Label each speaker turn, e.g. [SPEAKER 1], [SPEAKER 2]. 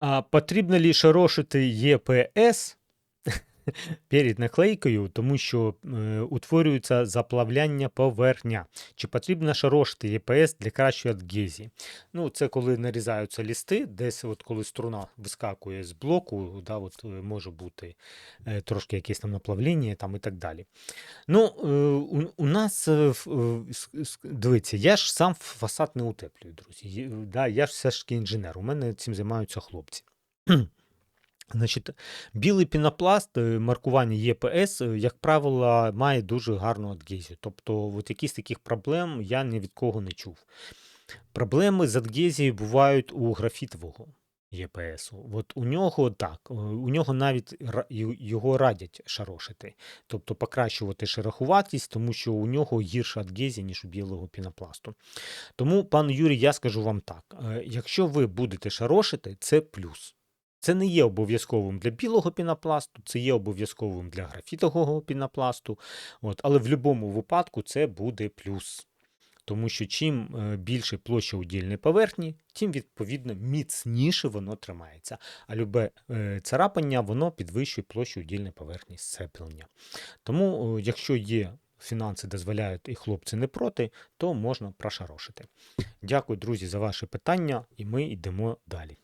[SPEAKER 1] А потрібно лише шорошити ЄПС перед наклейкою, тому що е, утворюється заплавляння поверхня. Чи потрібно шорошити ЄПС для кращої адгезії? Ну, це коли нарізаються лісти, десь от коли струна вискакує з блоку, да, от, е, може бути е, трошки якесь там наплавлення там, і так далі. Ну, е, у, у нас, е, е, дивіться, я ж сам фасад не утеплюю, друзі. Є- Да, я ж все ж таки інженер, у мене цим займаються хлопці. Значить, білий пінопласт, е, маркування ЄПС, е, як правило, має дуже гарну адгезію. Тобто, от якісь таких проблем я ні від кого не чув. Проблеми з адгезією бувають у графітового ЄПСу. От у нього так, е, у нього навіть його радять шарошити, тобто покращувати шероховатість, тому що у нього гірша адгезія, ніж у білого пінопласту. Тому, пан Юрій, я скажу вам так: е, якщо ви будете шарошити, це плюс. Це не є обов'язковим для білого пінопласту, це є обов'язковим для графітового пінопласту. От, але в будь-якому випадку це буде плюс. Тому що чим е, більше площа удільної поверхні, тим відповідно міцніше воно тримається. А любе е, царапання воно підвищує площу удільної поверхні сцеплення. Тому, якщо є фінанси дозволяють і хлопці не проти, то можна прошарошити. Дякую, друзі, за ваші питання, і ми йдемо далі.